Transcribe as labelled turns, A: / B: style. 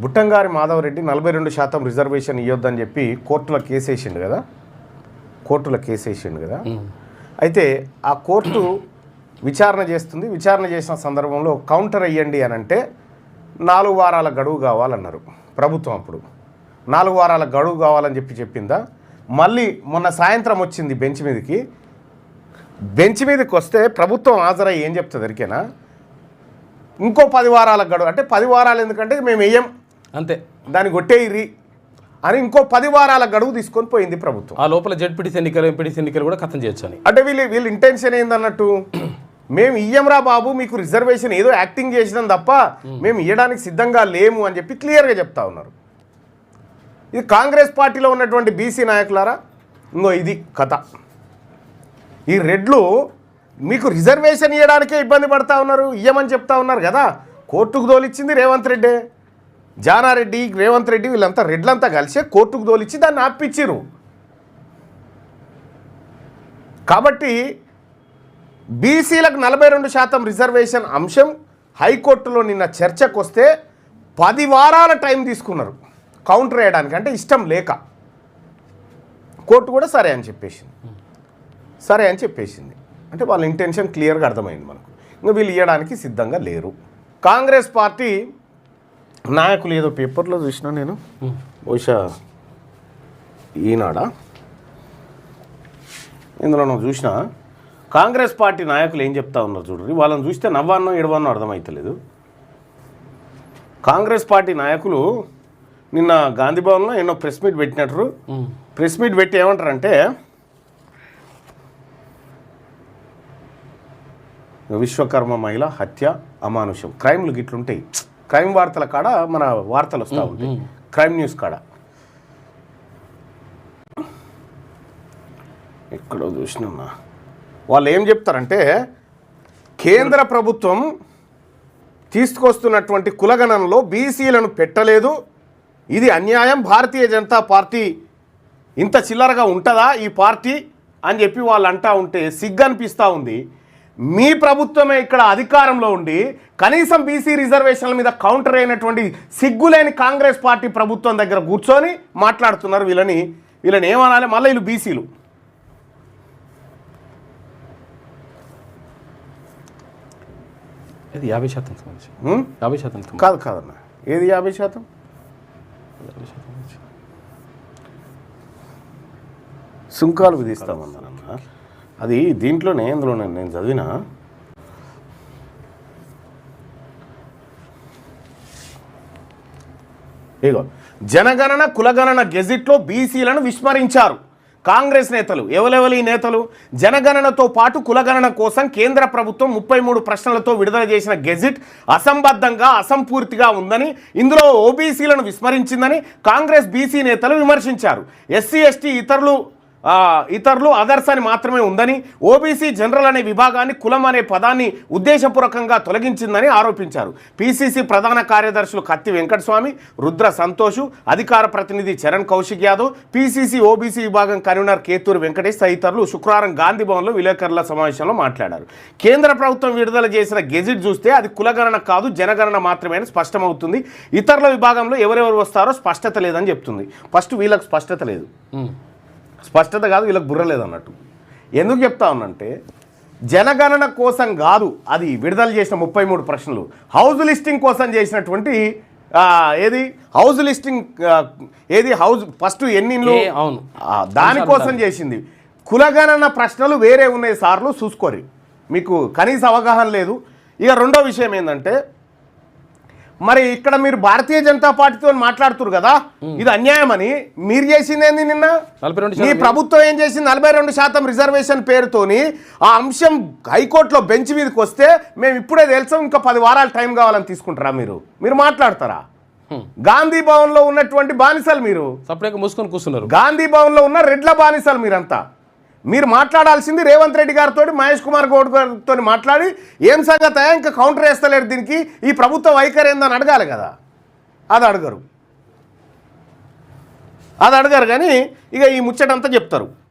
A: బుట్టంగారి మాధవరెడ్డి నలభై రెండు శాతం రిజర్వేషన్ ఇవ్వద్దని చెప్పి కోర్టులో కేసు వేసిండు కదా? కోర్టులో కేసు వేసిండు కదా? అయితే ఆ కోర్టు విచారణ చేస్తుంది. విచారణ చేసిన సందర్భంలో కౌంటర్ అయ్యండి అని అంటే నాలుగు వారాల గడువు కావాలన్నారు ప్రభుత్వం అప్పుడు. నాలుగు వారాల గడువు కావాలని చెప్పి చెప్పిందా? మళ్ళీ మొన్న సాయంత్రం వచ్చింది బెంచ్ మీదకి. బెంచ్ మీదకి వస్తే ప్రభుత్వం హాజరై ఏం చెప్తుంది? ఎరికేనా ఇంకో పది వారాల గడువు అంటే పది వారాలు ఎందుకంటే మేము వేయం
B: అంతే.
A: దాన్ని కొట్టేయిరి అని ఇంకో పది వారాల గడువు తీసుకొని పోయింది ప్రభుత్వం.
B: ఆ లోపల జడ్పీటీసీ ఎన్నికలు ఎంపీటీసీ ఎన్నికలు కూడా ఖతం చేయొచ్చు అని
A: అంటే వీళ్ళు వీళ్ళ ఇంటెన్షన్ ఏందన్నట్టు? మేము ఇయ్యంరా బాబు మీకు రిజర్వేషన్ ఏదో యాక్టింగ్ చేసినాం తప్ప మేము. ఇవ్వడానికి సిద్ధంగా లేము అని చెప్పి క్లియర్గా చెప్తా ఉన్నారు. ఇది కాంగ్రెస్ పార్టీలో ఉన్నటువంటి బీసీ నాయకులారా? ఇంకో ఇది కథ. ఈ రెడ్లు మీకు రిజర్వేషన్ ఇవ్వడానికే ఇబ్బంది పడతా ఉన్నారు ఇయ్యమని చెప్తా ఉన్నారు కదా? కోర్టుకు తోలిచ్చింది రేవంత్ రెడ్డి. జానారెడ్డి రేవంత్ రెడ్డి వీళ్ళంతా రెడ్లంతా కలిసి కోర్టుకు తోలిచ్చి దాన్ని ఆపిచ్చిరు కాబట్టి బీసీలకు నలభై రెండు శాతం రిజర్వేషన్ అంశం హైకోర్టులో నిన్న చర్చకు వస్తే పది వారాల టైం తీసుకున్నారు. కౌంటర్ వేయడానికి అంటే ఇష్టం లేక. కోర్టు కూడా సరే అని చెప్పేసింది. సరే అని చెప్పేసింది. అంటే వాళ్ళ ఇంటెన్షన్ క్లియర్గా అర్థమైంది మనకు. ఇంకా వీళ్ళు ఇవ్వడానికి సిద్ధంగా లేరు. కాంగ్రెస్ పార్టీ నాయకులు ఏదో పేపర్లో చూసినా నేను. బహుశా ఈనాడా? ఇందులో నువ్వు చూసినా? కాంగ్రెస్ పార్టీ నాయకులు ఏం చెప్తా ఉన్నారు చూడండి వాళ్ళని చూస్తే నవ్వాన్నో ఎడవన్నో అర్థమవుతలేదు కాంగ్రెస్ పార్టీ నాయకులు నిన్న గాంధీ భవన్లో ఎన్నో ప్రెస్ మీట్ పెట్టినట్టు. ప్రెస్ మీట్ పెట్టి ఏమంటారంటే విశ్వకర్మ మహిళ హత్య అమానుషం. క్రైమ్లు గిట్లుంటాయి. క్రైమ్ వార్తల కాడ మన వార్తలు వస్తూ ఉంటాయి. క్రైమ్ న్యూస్ కాడ. ఎక్కడో చూసినా వాళ్ళు ఏం చెప్తారంటే కేంద్ర ప్రభుత్వం తీసుకొస్తున్నటువంటి కులగణనలో బీసీలను పెట్టలేదు. ఇది అన్యాయం. భారతీయ జనతా పార్టీ ఇంత చిల్లరగా ఉంటుందా ఈ పార్టీ అని చెప్పి వాళ్ళు అంటా ఉంటే సిగ్గు అనిపిస్తూ ఉంది. మీ ప్రభుత్వమే ఇక్కడ అధికారంలో ఉండి కనీసం బీసీ రిజర్వేషన్ల మీద కౌంటర్ అయినటువంటి సిగ్గులేని కాంగ్రెస్ పార్టీ ప్రభుత్వం దగ్గర కూర్చొని మాట్లాడుతున్నారు వీళ్ళని. వీళ్ళని ఏమనాలి? మళ్ళీ వీళ్ళు బీసీలు.
B: ఇది యాభై శాతం? యాభై శాతం.
A: కాదు కాదన్న. ఏది యాభై శాతం. సుంకాలు విధిస్తామన్నారన్న. అది దీంట్లోనే ఇందులో నేను నేను చదివిన. ఇగో జనగణన కులగణన గెజిట్లో బీసీలను విస్మరించారు. కాంగ్రెస్ నేతలు ఎవలెవలి నేతలు? జనగణనతో పాటు కులగణన కోసం కేంద్ర ప్రభుత్వం ముప్పై మూడు ప్రశ్నలతో విడుదల చేసిన గెజిట్ అసంబద్ధంగా అసంపూర్తిగా ఉందని ఇందులో ఓబీసీలను విస్మరించిందని కాంగ్రెస్ బీసీ నేతలు విమర్శించారు. ఎస్సీ ఎస్టీ ఇతరులు ఇతరులు అదర్స్ అని మాత్రమే ఉందని ఓబీసీ జనరల్ అనే విభాగాన్ని కులం అనే పదాన్ని ఉద్దేశపూర్వకంగా తొలగించిందని ఆరోపించారు. పీసీసీ ప్రధాన కార్యదర్శులు కత్తి వెంకటస్వామి రుద్ర సంతోషు అధికార ప్రతినిధి చరణ్ కౌశిక్ యాదవ్ పీసీసీ ఓబీసీ విభాగం కన్వీనర్ కేతూరు వెంకటేష్ తదితరులు శుక్రవారం గాంధీ భవన్లో విలేకరుల సమావేశంలో మాట్లాడారు. కేంద్ర ప్రభుత్వం విడుదల చేసిన గెజిట్ చూస్తే అది కులగణన కాదు జనగణన మాత్రమే అని స్పష్టమవుతుంది. ఇతరుల విభాగంలో ఎవరెవరు వస్తారో స్పష్టత లేదని చెప్తుంది. ఫస్ట్ వీళ్ళకు స్పష్టత లేదు. స్పష్టత కాదు వీళ్ళకి బుర్ర లేదన్నట్టు ఎందుకు చెప్తా ఉన్నంటే జనగణన కోసం కాదు అది విడుదల చేసిన ముప్పై మూడు ప్రశ్నలు. హౌస్ లిస్టింగ్ కోసం చేసినటువంటి ఏది? హౌస్ లిస్టింగ్ ఏది? హౌస్ ఫస్ట్ ఎన్ని
B: అవును.
A: దానికోసం చేసింది. కులగణన ప్రశ్నలు వేరే ఉన్నాయి సార్లు చూసుకోరి. మీకు కనీస అవగాహన లేదు. ఇక రెండో విషయం ఏంటంటే మరి ఇక్కడ మీరు భారతీయ జనతా పార్టీతో మాట్లాడుతున్నారు కదా ఇది అన్యాయం అని మీరు చేసింది ఏంది నిన్న?
B: నలభై రెండు
A: మీ ప్రభుత్వం ఏం చేసింది? నలభై రెండు శాతం రిజర్వేషన్ పేరుతోని ఆ అంశం హైకోర్టులో బెంచ్ మీదకి వస్తే మేము ఇప్పుడే తెలుసాం ఇంకా పది వారాలు టైం కావాలని తీసుకుంటారా మీరు? మీరు మాట్లాడతారా. గాంధీ భవన్లో ఉన్నటువంటి బానిసలు మీరు.
B: సపరేట్గా మూసుకొని కూర్చున్నారు.
A: గాంధీ భవన్లో ఉన్న రెడ్ల బానిసలు మీరంతా. మీరు మాట్లాడాల్సింది రేవంత్ రెడ్డి గారితో మహేష్ కుమార్ గౌడ్ గారితో మాట్లాడి ఏం సంగతి ఇంకా కౌంటర్ వేస్తలేరు దీనికి. ఈ ప్రభుత్వ వైఖరి ఏందని అడగాలి కదా. అది అడగరు. అది అడగరు కానీ ఇక ఈ ముచ్చటంతా చెప్తారు.